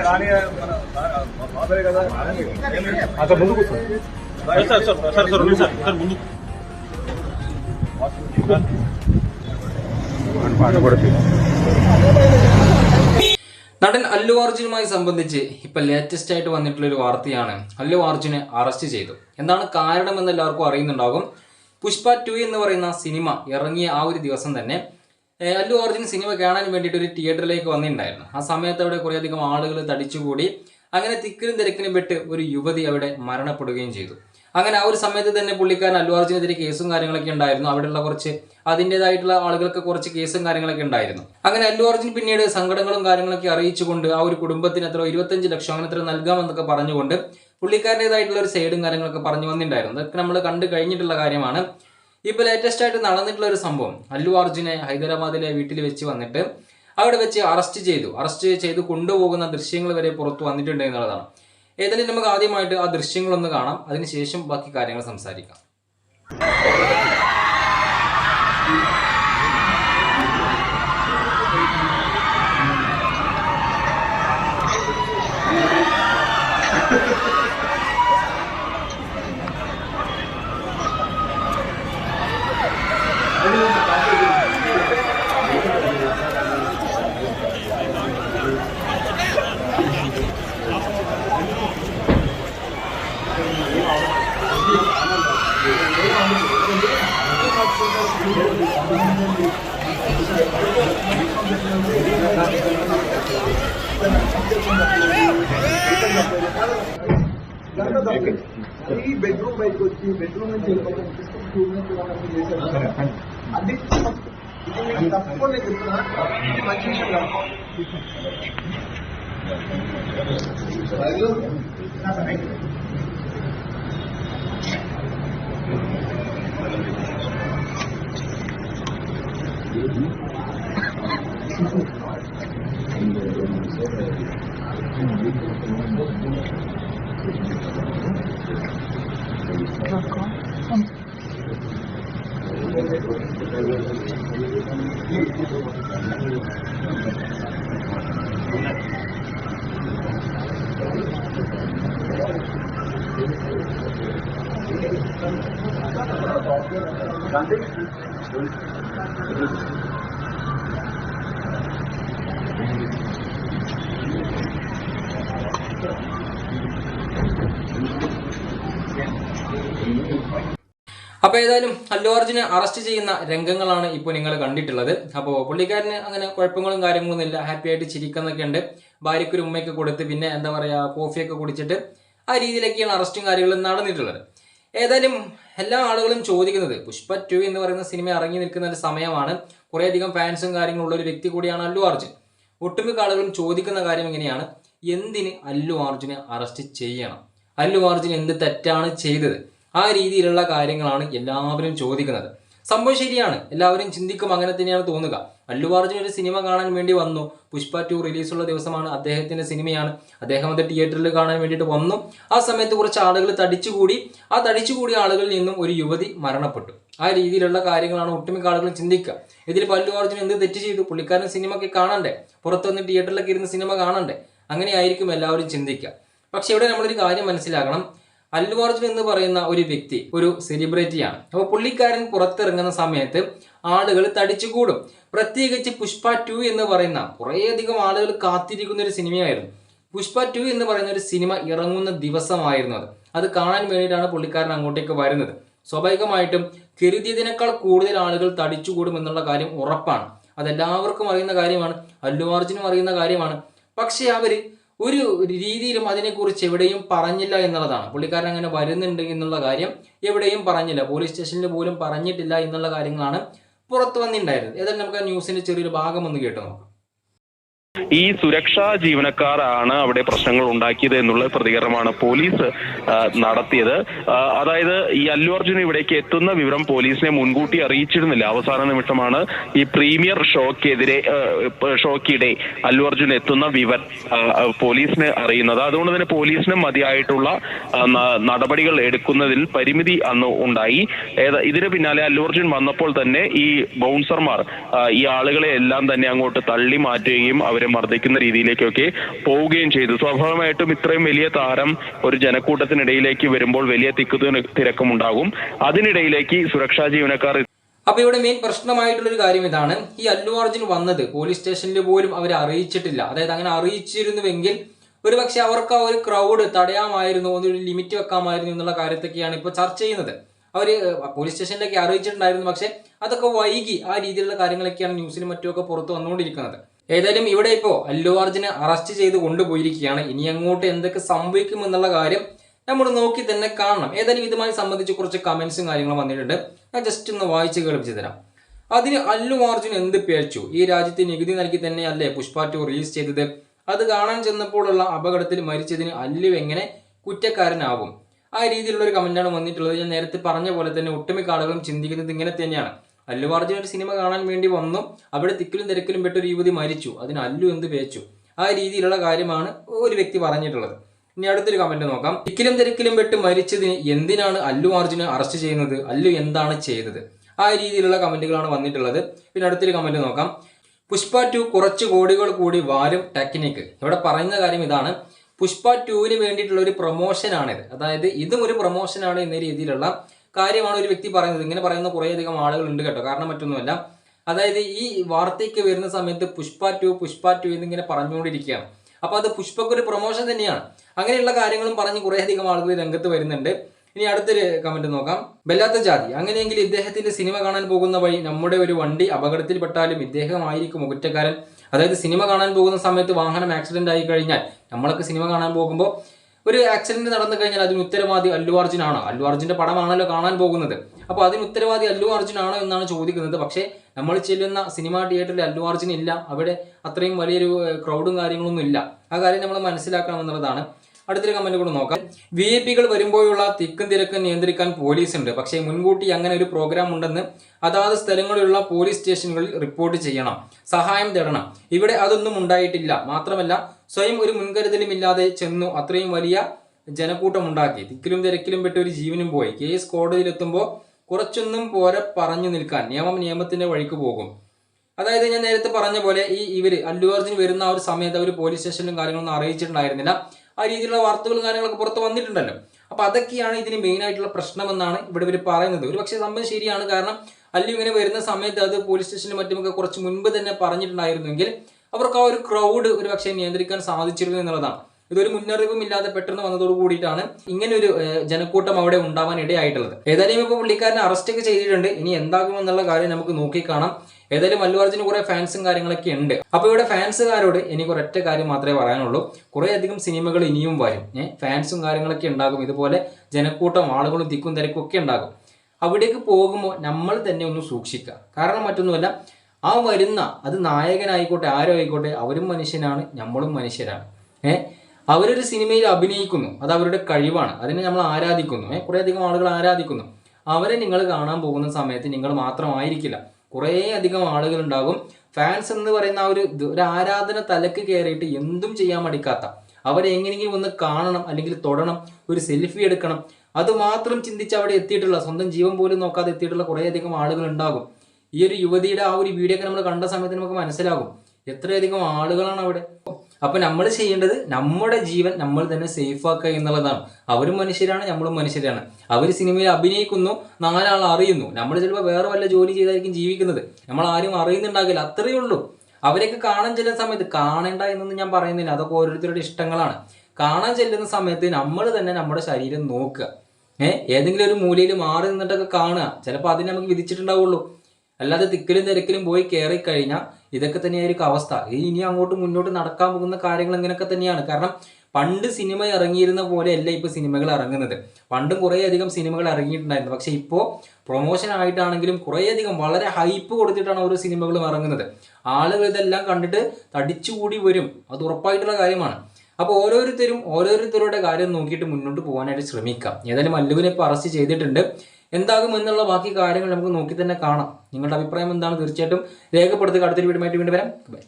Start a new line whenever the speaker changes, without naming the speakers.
కానీ మన బాబాయ్ కదా
అక్కడ ముందు కూర్చో
సార్ సార్ సార్ సార్ ఉంది సార్ సార్ ముందు
పాట కూడా
നടൻ അല്ലു അർജുനുമായി സംബന്ധിച്ച് ഇപ്പൊ ലേറ്റസ്റ്റ് ആയിട്ട് വന്നിട്ടുള്ള ഒരു വാർത്തയാണ് അല്ലു അർജുനെ അറസ്റ്റ് ചെയ്തു എന്താണ് കാരണമെന്ന് എല്ലാവർക്കും അറിയുന്നുണ്ടാകും പുഷ്പ ടു എന്ന് പറയുന്ന സിനിമ ഇറങ്ങിയ ആ ഒരു ദിവസം തന്നെ ഏഹ്, അല്ലു അർജുൻ സിനിമ കാണാൻ വേണ്ടിയിട്ട് ഒരു തിയേറ്ററിലേക്ക് വന്നിട്ടുണ്ടായിരുന്നു. ആ സമയത്ത് അവിടെ കുറേയധികം ആളുകൾ തടിച്ചുകൂടി അങ്ങനെ തിക്കിനും തിരക്കിനും പെട്ട് ഒരു യുവതി അവിടെ മരണപ്പെടുകയും ചെയ്തു. അങ്ങനെ ആ ഒരു സമയത്ത് തന്നെ പുള്ളിക്കാരൻ അല്ലു അർജുനെതിരെ കേസും കാര്യങ്ങളൊക്കെ ഉണ്ടായിരുന്നു. അവിടെയുള്ള കുറച്ച് അതിന്റെതായിട്ടുള്ള ആളുകൾക്ക് കുറച്ച് കേസും കാര്യങ്ങളൊക്കെ ഉണ്ടായിരുന്നു. അങ്ങനെ അല്ലു അർജുൻ പിന്നീട് സങ്കടങ്ങളും കാര്യങ്ങളൊക്കെ അറിയിച്ചുകൊണ്ട് ആ ഒരു കുടുംബത്തിന് എത്ര ഇരുപത്തഞ്ച് ലക്ഷം അങ്ങനെ എത്ര നൽകാമെന്നൊക്കെ പറഞ്ഞുകൊണ്ട് പുള്ളിക്കാരന്റെതായിട്ടുള്ള ഒരു സൈഡും കാര്യങ്ങളൊക്കെ പറഞ്ഞു വന്നിട്ടുണ്ടായിരുന്നു. അതൊക്കെ നമ്മൾ കണ്ടു കഴിഞ്ഞിട്ടുള്ള കാര്യമാണ്. ഇപ്പോൾ ലേറ്റസ്റ്റ് ആയിട്ട് നടന്നിട്ടുള്ള ഒരു സംഭവം. അല്ലു അർജുനെ ഹൈദരാബാദിലെ വീട്ടിൽ വെച്ച് വന്നിട്ട് അവിടെ വെച്ച് അറസ്റ്റ് ചെയ്തു. അറസ്റ്റ് ചെയ്ത് കൊണ്ടുപോകുന്ന ദൃശ്യങ്ങൾ വരെ പുറത്തു വന്നിട്ടുണ്ട് എന്നുള്ളതാണ്. ഏതായാലും നമുക്ക് ആദ്യമായിട്ട് ആ ദൃശ്യങ്ങളൊന്ന് കാണാം. അതിനുശേഷം ബാക്കി കാര്യങ്ങൾ സംസാരിക്കാം.
ఈ బెడ్రూమ్ బయటకు వచ్చి బెడ్రూమ్ నుంచి వెళ్ళిపోతే స్కూల్ నుంచి వాళ్ళకి చేశారు. అది ఇది మీకు తప్పకుండా నేను చెప్తున్నా ఇది మంచి విషయం కాదు Ben de
അപ്പൊ ഏതായാലും അല്ലു അർജുനെ അറസ്റ്റ് ചെയ്യുന്ന രംഗങ്ങളാണ് ഇപ്പോൾ നിങ്ങൾ കണ്ടിട്ടുള്ളത്. അപ്പോൾ പുള്ളിക്കാരന് അങ്ങനെ കുഴപ്പങ്ങളും കാര്യങ്ങളൊന്നും ഇല്ല. ഹാപ്പി ആയിട്ട് ചിരിക്കുന്നൊക്കെ ഉണ്ട്. ഭാര്യയ്ക്ക് ഒരു ഉമ്മയൊക്കെ കൊടുത്ത് പിന്നെ എന്താ പറയാ കോഫിയൊക്കെ കുടിച്ചിട്ട് ആ രീതിയിലൊക്കെയാണ് അറസ്റ്റും കാര്യങ്ങളും നടന്നിട്ടുള്ളത്. ഏതായാലും എല്ലാ ആളുകളും ചോദിക്കുന്നത് പുഷ്പ ടു എന്ന് പറയുന്ന സിനിമ ഇറങ്ങി നിൽക്കുന്ന ഒരു സമയമാണ്. കുറേയധികം ഫാൻസും കാര്യങ്ങളും ഉള്ള ഒരു വ്യക്തി കൂടിയാണ് അല്ലു അർജുൻ. ഒട്ടുമിക്ക ആളുകളും ചോദിക്കുന്ന കാര്യം ഇങ്ങനെയാണ്. എന്തിന് അല്ലു അർജുനെ അറസ്റ്റ് ചെയ്യണം? അല്ലു അർജുൻ എന്ത് തെറ്റാണ് ചെയ്തത്? ആ രീതിയിലുള്ള കാര്യങ്ങളാണ് എല്ലാവരും ചോദിക്കുന്നത്. സംഭവം ശരിയാണ്. എല്ലാവരും ചിന്തിക്കും അങ്ങനെ തന്നെയാണ് തോന്നുക. അല്ലു അർജുൻ ഒരു സിനിമ കാണാൻ വേണ്ടി വന്നു. പുഷ്പ ടു റിലീസുള്ള ദിവസമാണ് അദ്ദേഹത്തിന്റെ സിനിമയാണ്. അദ്ദേഹം അത് തിയേറ്ററിൽ കാണാൻ വേണ്ടിയിട്ട് വന്നു. ആ സമയത്ത് കുറച്ച് ആളുകൾ തടിച്ചുകൂടി. ആ തടിച്ചുകൂടിയ ആളുകളിൽ നിന്നും ഒരു യുവതി മരണപ്പെട്ടു. ആ രീതിയിലുള്ള കാര്യങ്ങളാണ് ഒട്ടുമിക്ക ആളുകൾ ചിന്തിക്കുക. ഇതിൽ അല്ലു അർജുൻ എന്ത് തെറ്റ് ചെയ്തു? പുള്ളിക്കാരൻ സിനിമ ഒക്കെ കാണണ്ടേ? പുറത്തു വന്ന് തിയേറ്ററിലൊക്കെ ഇരുന്ന് സിനിമ കാണണ്ടേ? അങ്ങനെയായിരിക്കും എല്ലാവരും ചിന്തിക്കുക. പക്ഷെ ഇവിടെ നമ്മളൊരു കാര്യം മനസ്സിലാക്കണം. അല്ലു അർജുൻ എന്ന് പറയുന്ന ഒരു വ്യക്തി ഒരു സെലിബ്രിറ്റിയാണ് അപ്പോൾ പുള്ളിക്കാരൻ പുറത്തിറങ്ങുന്ന സമയത്ത് ആളുകൾ തടിച്ചുകൂടും. പ്രത്യേകിച്ച് പുഷ്പ ടു എന്ന് പറയുന്ന കുറേയധികം ആളുകൾ കാത്തിരിക്കുന്ന ഒരു സിനിമയായിരുന്നു. പുഷ്പ ടു എന്ന് പറയുന്ന ഒരു സിനിമ ഇറങ്ങുന്ന ദിവസമായിരുന്നു അത്. അത് കാണാൻ വേണ്ടിയിട്ടാണ് പുള്ളിക്കാരൻ അങ്ങോട്ടേക്ക് വരുന്നത്. സ്വാഭാവികമായിട്ടും കരുതിയതിനേക്കാൾ കൂടുതൽ ആളുകൾ തടിച്ചുകൂടും എന്നുള്ള കാര്യം ഉറപ്പാണ്. അതെല്ലാവർക്കും അറിയുന്ന കാര്യമാണ് അല്ലു അർജുനും അറിയുന്ന കാര്യമാണ്. പക്ഷേ അവർ ഒരു രീതിയിലും അതിനെക്കുറിച്ച് എവിടെയും പറഞ്ഞില്ല എന്നുള്ളതാണ്. പുള്ളിക്കാരൻ അങ്ങനെ വരുന്നുണ്ട് എന്നുള്ള കാര്യം എവിടെയും പറഞ്ഞില്ല. പോലീസ് സ്റ്റേഷനിൽ പോലും പറഞ്ഞിട്ടില്ല എന്നുള്ള കാര്യങ്ങളാണ് പുറത്തു വന്നിട്ടുണ്ടായിരുന്നത് ഏതായാലും നമുക്ക് ആ ന്യൂസിന്റെ ചെറിയൊരു ഭാഗം ഒന്ന് കേട്ട് നോക്കാം.
ഈ സുരക്ഷാ ജീവനക്കാരാണ് അവിടെ പ്രശ്നങ്ങൾ ഉണ്ടാക്കിയത് എന്നുള്ള പ്രതികരണമാണ് പോലീസ് നടത്തിയത്. അതായത് ഈ അല്ലു അർജുൻ ഇവിടേക്ക് എത്തുന്ന വിവരം പോലീസിനെ മുൻകൂട്ടി അറിയിച്ചിരുന്നില്ല. അവസാന നിമിഷമാണ് ഈ പ്രീമിയർ ഷോക്കെതിരെ ഷോക്കിടെ അല്ലു അർജുൻ എത്തുന്ന വിവരം പോലീസിന് അറിയുന്നത്. അതുകൊണ്ട് തന്നെ പോലീസിന് മതിയായിട്ടുള്ള നടപടികൾ എടുക്കുന്നതിൽ പരിമിതി അന്ന് ഉണ്ടായി. ഇതിന് പിന്നാലെ അല്ലു അർജുൻ വന്നപ്പോൾ തന്നെ ഈ ബൗൺസർമാർ ഈ ആളുകളെ എല്ലാം തന്നെ അങ്ങോട്ട് തള്ളി മാറ്റുകയും അവരെ മർദ്ദിക്കുന്ന രീതിയിലേക്കൊക്കെ പോവുകയും ചെയ്തു. സ്വാഭാവികമായിട്ടും ഇത്രയും വലിയ താരം ഒരു ജനക്കൂട്ടത്തിനിടയിലേക്ക് വരുമ്പോൾ വലിയ തിക്കു തിരക്കും ഉണ്ടാകും അതിനിടയിലേക്ക് സുരക്ഷാ ജീവനക്കാർ
അപ്പൊ ഇവിടെ മെയിൻ പ്രശ്നമായിട്ടുള്ള ഒരു കാര്യം ഇതാണ്. ഈ അല്ലു അർജുൻ വന്നത് പോലീസ് സ്റ്റേഷനിൽ പോലും അവരെ അറിയിച്ചിട്ടില്ല. അതായത് അങ്ങനെ അറിയിച്ചിരുന്നുവെങ്കിൽ ഒരു പക്ഷെ അവർക്ക് ആ ഒരു ക്രൗഡ് തടയാമായിരുന്നു ഒരു ലിമിറ്റ് വെക്കാമായിരുന്നു എന്നുള്ള കാര്യത്തൊക്കെയാണ് ഇപ്പോൾ ചർച്ച ചെയ്യുന്നത്. അവർ പോലീസ് സ്റ്റേഷനിലേക്ക് അറിയിച്ചിട്ടുണ്ടായിരുന്നു. പക്ഷെ അതൊക്കെ വൈകി ആ രീതിയിലുള്ള കാര്യങ്ങളൊക്കെയാണ് ന്യൂസിലും മറ്റുമൊക്കെ പുറത്ത് വന്നുകൊണ്ടിരിക്കുന്നത്. ഏതായാലും ഇവിടെ ഇപ്പോ അല്ലു അർജുനെ അറസ്റ്റ് ചെയ്ത് കൊണ്ടുപോയിരിക്കുകയാണ്. ഇനി അങ്ങോട്ട് എന്തൊക്കെ സംഭവിക്കും എന്നുള്ള കാര്യം നമ്മൾ നോക്കി തന്നെ കാണണം. ഏതായാലും ഇതുമായി സംബന്ധിച്ച് കുറച്ച് കമന്റ്സും കാര്യങ്ങളും വന്നിട്ടുണ്ട്. ഞാൻ ജസ്റ്റ് ഒന്ന് വായിച്ച് കേൾപ്പിച്ചു തരാം. അതിന് അല്ലു അർജുൻ എന്ത് പേഴ്ച്ചു ഈ രാജ്യത്ത് നികുതി നൽകി തന്നെയല്ലേ പുഷ്പ ടു റിലീസ് ചെയ്തത്? അത് കാണാൻ ചെന്നപ്പോഴുള്ള അപകടത്തിൽ മരിച്ചതിന് അല്ലു എങ്ങനെ കുറ്റക്കാരനാവും? ആ രീതിയിലുള്ള ഒരു കമന്റാണ് വന്നിട്ടുള്ളത്. ഞാൻ നേരത്തെ പറഞ്ഞ പോലെ തന്നെ ഒട്ടുമിക്ക ആളുകളും ചിന്തിക്കുന്നത് ഇങ്ങനെ തന്നെയാണ്. അല്ലു അർജുൻ ഒരു സിനിമ കാണാൻ വേണ്ടി വന്നു. അവിടെ തിക്കിലും തിരക്കിലും പെട്ട ഒരു യുവതി മരിച്ചു. അതിന് അല്ലു എന്ത് പേച്ചു? ആ രീതിയിലുള്ള കാര്യമാണ് ഒരു വ്യക്തി പറഞ്ഞിട്ടുള്ളത്. ഇനി അടുത്തൊരു കമന്റ് നോക്കാം. തിക്കിലും തിരക്കിലും പെട്ട് മരിച്ചതിന് എന്തിനാണ് അല്ലു അർജുനെ അറസ്റ്റ് ചെയ്യുന്നത്? അല്ലു എന്താണ് ചെയ്തത്? ആ രീതിയിലുള്ള കമന്റുകളാണ് വന്നിട്ടുള്ളത്. പിന്നെ അടുത്തൊരു കമന്റ് നോക്കാം. പുഷ്പ ടു കുറച്ച് കോടികൾ കൂടി വാലും ടെക്നിക്ക് ഇവിടെ പറയുന്ന കാര്യം ഇതാണ്. പുഷ്പ ടുവിന് വേണ്ടിയിട്ടുള്ള ഒരു പ്രൊമോഷനാണിത് അതായത് ഇതും ഒരു പ്രൊമോഷനാണ് എന്ന രീതിയിലുള്ള കാര്യമാണ് ഒരു വ്യക്തി പറയുന്നത്. ഇങ്ങനെ പറയുന്ന കുറേയധികം ആളുകൾ ഉണ്ട് കേട്ടോ. കാരണം മറ്റൊന്നുമല്ല. അതായത് ഈ വാർത്തയ്ക്ക് വരുന്ന സമയത്ത് പുഷ്പ ടു പുഷ്പ ടു എന്നിങ്ങനെ പറഞ്ഞുകൊണ്ടിരിക്കുകയാണ്. അപ്പോൾ അത് പുഷ്പക്ക് ഒരു പ്രൊമോഷൻ തന്നെയാണ്. അങ്ങനെയുള്ള കാര്യങ്ങളും പറഞ്ഞ് കുറേയധികം ആളുകൾ രംഗത്ത് വരുന്നുണ്ട്. ഇനി അടുത്തൊരു കമന്റ് നോക്കാം. ബല്ലാത്ത ജാതി. അങ്ങനെയെങ്കിൽ ഇദ്ദേഹത്തിന്റെ സിനിമ കാണാൻ പോകുന്ന വഴി നമ്മുടെ ഒരു വണ്ടി അപകടത്തിൽപ്പെട്ടാലും ഇദ്ദേഹമായിരിക്കും കുറ്റക്കാരൻ. അതായത് സിനിമ കാണാൻ പോകുന്ന സമയത്ത് വാഹനം ആക്സിഡന്റ് ആയി കഴിഞ്ഞാൽ നമ്മളൊക്കെ സിനിമ കാണാൻ പോകുമ്പോൾ ഒരു ആക്സിഡന്റ് നടന്നു കഴിഞ്ഞാൽ അതിന് ഉത്തരവാദി അല്ലു അർജുൻ ആണോ അല്ലു അർജുന്റെ പടമാണല്ലോ കാണാൻ പോകുന്നത്. അപ്പോൾ അതിന് ഉത്തരവാദി അല്ലു അർജുൻ ആണോ എന്നാണ് ചോദിക്കുന്നത്. പക്ഷേ നമ്മൾ ചെല്ലുന്ന സിനിമാ തിയേറ്ററിൽ അല്ലു അർജുൻ ഇല്ല. അവിടെ അത്രയും വലിയൊരു ക്രൗഡും കാര്യങ്ങളൊന്നും ഇല്ല. ആ കാര്യം നമ്മൾ മനസ്സിലാക്കണം എന്നുള്ളതാണ് അടുത്തൊരു കമന്റ് കൂടെ നോക്കാം. വി ഐ പികൾ വരുമ്പോഴുള്ള തിക്കും തിരക്കും നിയന്ത്രിക്കാൻ പോലീസ് ഉണ്ട്. പക്ഷേ മുൻകൂട്ടി അങ്ങനെ ഒരു പ്രോഗ്രാം ഉണ്ടെന്ന് അതാത് സ്ഥലങ്ങളിലുള്ള പോലീസ് സ്റ്റേഷനുകളിൽ റിപ്പോർട്ട് ചെയ്യണം. സഹായം തേടണം. ഇവിടെ അതൊന്നും ഉണ്ടായിട്ടില്ല. മാത്രമല്ല സ്വയം ഒരു മുൻകരുതലുമില്ലാതെ ചെന്നു അത്രയും വലിയ ജനക്കൂട്ടം ഉണ്ടാക്കി തിക്കിലും തിരക്കിലും പെട്ട് ഒരു ജീവനും പോയി. കേസ് കോടതിയിലെത്തുമ്പോൾ കുറച്ചൊന്നും പോരെ പറഞ്ഞു നിൽക്കാൻ. നിയമം നിയമത്തിന്റെ വഴിക്ക് പോകും. അതായത് ഞാൻ നേരത്തെ പറഞ്ഞ പോലെ ഈ ഇവർ അല്ലു അർജുൻ വരുന്ന ആ ഒരു സമയത്ത് അവർ പോലീസ് സ്റ്റേഷനിലും കാര്യങ്ങളൊന്നും അറിയിച്ചിട്ടുണ്ടായിരുന്നില്ല. ആ രീതിയിലുള്ള വാർത്തകളും കാര്യങ്ങളൊക്കെ പുറത്ത് വന്നിട്ടുണ്ടല്ലോ. അപ്പൊ അതൊക്കെയാണ് ഇതിന് മെയിൻ ആയിട്ടുള്ള പ്രശ്നമെന്നാണ് ഇവിടെ ഇവർ പറയുന്നത്. ഒരു പക്ഷേ സംഭവം ശരിയാണ്. കാരണം അല്ലു ഇങ്ങനെ വരുന്ന സമയത്ത് അത് പോലീസ് സ്റ്റേഷനിലും മറ്റുമൊക്കെ കുറച്ച് മുൻപ് തന്നെ പറഞ്ഞിട്ടുണ്ടായിരുന്നെങ്കിൽ അവർക്ക് ആ ഒരു ക്രൗഡ് ഒരു പക്ഷേ നിയന്ത്രിക്കാൻ സാധിച്ചിരുന്നു എന്നുള്ളതാണ്. ഇതൊരു മുന്നറിയിപ്പും ഇല്ലാതെ പെട്ടെന്ന് വന്നതോട് കൂടിയിട്ടാണ് ഇങ്ങനെ ഒരു ജനക്കൂട്ടം അവിടെ ഉണ്ടാവാൻ ഇടയായിട്ടുള്ളത്. ഏതായാലും ഇപ്പോൾ പുള്ളിക്കാരനെ അറസ്റ്റ് ഒക്കെ ചെയ്തിട്ടുണ്ട്. ഇനി എന്താകുമെന്നുള്ള കാര്യം നമുക്ക് നോക്കിക്കാണാം. ഏതായാലും മല്ലു അർജുന് കുറെ ഫാൻസും കാര്യങ്ങളൊക്കെ ഉണ്ട്. അപ്പൊ ഇവിടെ ഫാൻസുകാരോട് എനിക്ക് ഒരൊറ്റ കാര്യം മാത്രമേ പറയാനുള്ളൂ. കുറെ അധികം സിനിമകൾ ഇനിയും വരും. ഫാൻസും കാര്യങ്ങളൊക്കെ ഉണ്ടാകും. ഇതുപോലെ ജനക്കൂട്ടം ആളുകളും തിക്കും തിരക്കും ഒക്കെ ഉണ്ടാകും. അവിടേക്ക് പോകുമ്പോൾ നമ്മൾ തന്നെ ഒന്ന് സൂക്ഷിക്കുക. കാരണം മറ്റൊന്നുമല്ല ആ വരുന്ന അത് നായകനായിക്കോട്ടെ ആരോ ആയിക്കോട്ടെ അവരും മനുഷ്യനാണ് നമ്മളും മനുഷ്യരാണ്. ഏഹ് അവരൊരു സിനിമയിൽ അഭിനയിക്കുന്നു അത് അവരുടെ കഴിവാണ് അതിനെ നമ്മൾ ആരാധിക്കുന്നു. ഏഹ് കുറേയധികം ആളുകൾ ആരാധിക്കുന്നു. അവരെ നിങ്ങൾ കാണാൻ പോകുന്ന സമയത്ത് നിങ്ങൾ മാത്രമായിരിക്കില്ല. കുറേ അധികം ആളുകൾ ഉണ്ടാകും ഫാൻസ് എന്ന് പറയുന്ന ആ ഒരു ഒരു ആരാധന തലക്ക് കയറിയിട്ട് എന്തും ചെയ്യാൻ മടിക്കാത്ത അവരെ എങ്ങനെയെങ്കിലും ഒന്ന് കാണണം അല്ലെങ്കിൽ തൊടണം ഒരു സെൽഫി എടുക്കണം. അത് മാത്രം ചിന്തിച്ച് അവിടെ എത്തിയിട്ടുള്ള സ്വന്തം ജീവൻ പോലും നോക്കാതെ എത്തിയിട്ടുള്ള കുറേ അധികം ആളുകൾ ഉണ്ടാകും. ഈ ഒരു യുവതിയുടെ ആ ഒരു വീഡിയോ ഒക്കെ നമ്മൾ കണ്ട സമയത്ത് നമുക്ക് മനസ്സിലാകും. എത്രയധികം ആളുകളാണ് അവിടെ. അപ്പൊ നമ്മൾ ചെയ്യേണ്ടത് നമ്മുടെ ജീവൻ നമ്മൾ തന്നെ സേഫ് ആക്കുക എന്നുള്ളതാണ്. അവരും മനുഷ്യരാണ് നമ്മളും മനുഷ്യരാണ്. അവർ സിനിമയിൽ അഭിനയിക്കുന്നു നാലാൾ അറിയുന്നു. നമ്മൾ ചിലപ്പോൾ വേറെ വല്ല ജോലി ചെയ്തായിരിക്കും ജീവിക്കുന്നത്. നമ്മൾ ആരും അറിയുന്നുണ്ടാകില്ല അത്രയേ ഉള്ളൂ. അവരെയൊക്കെ കാണാൻ ചെല്ലുന്ന സമയത്ത് കാണേണ്ട എന്നൊന്നും ഞാൻ പറയുന്നില്ല. അതൊക്കെ ഓരോരുത്തരുടെ ഇഷ്ടങ്ങളാണ്. കാണാൻ ചെല്ലുന്ന സമയത്ത് നമ്മൾ തന്നെ നമ്മുടെ ശരീരം നോക്കുക. ഏഹ് ഏതെങ്കിലും ഒരു മൂലയിൽ മാറി നിന്നിട്ടൊക്കെ കാണുക. ചിലപ്പോൾ അതിന് നമുക്ക് വിധിച്ചിട്ടുണ്ടാവുള്ളൂ. അല്ലാതെ തിക്കിലും തിരക്കിലും പോയി കയറി കഴിഞ്ഞാൽ ഇതൊക്കെ തന്നെയായിരിക്കും അവസ്ഥ. ഇനി അങ്ങോട്ട് മുന്നോട്ട് നടക്കാൻ പോകുന്ന കാര്യങ്ങൾ ഇങ്ങനെയൊക്കെ തന്നെയാണ്. കാരണം പണ്ട് സിനിമ ഇറങ്ങിയിരുന്ന പോലെയല്ല ഇപ്പൊ സിനിമകൾ ഇറങ്ങുന്നത്. പണ്ടും കുറേയധികം സിനിമകൾ ഇറങ്ങിയിട്ടുണ്ടായിരുന്നു. പക്ഷെ ഇപ്പോൾ പ്രൊമോഷൻ ആയിട്ടാണെങ്കിലും കുറേയധികം വളരെ ഹൈപ്പ് കൊടുത്തിട്ടാണ് ഓരോ സിനിമകളും ഇറങ്ങുന്നത്. ആളുകൾ ഇതെല്ലാം കണ്ടിട്ട് തടിച്ചുകൂടി വരും. അത് ഉറപ്പായിട്ടുള്ള കാര്യമാണ്. അപ്പോൾ ഓരോരുത്തരും ഓരോരുത്തരുടെ കാര്യം നോക്കിയിട്ട് മുന്നോട്ട് പോകാനായിട്ട് ശ്രമിക്കാം. ഏതായാലും മല്ലുവിനെ ഇപ്പോൾ അറസ്റ്റ് ചെയ്തിട്ടുണ്ട്. എന്താകും എന്നുള്ള ബാക്കി കാര്യങ്ങൾ നമുക്ക് നോക്കി തന്നെ കാണാം. നിങ്ങളുടെ അഭിപ്രായം എന്താണ്? തീർച്ചയായിട്ടും രേഖപ്പെടുത്തുക. അടുത്തൊരു വീടുമായിട്ട് വീണ്ടും വരാം. ബൈ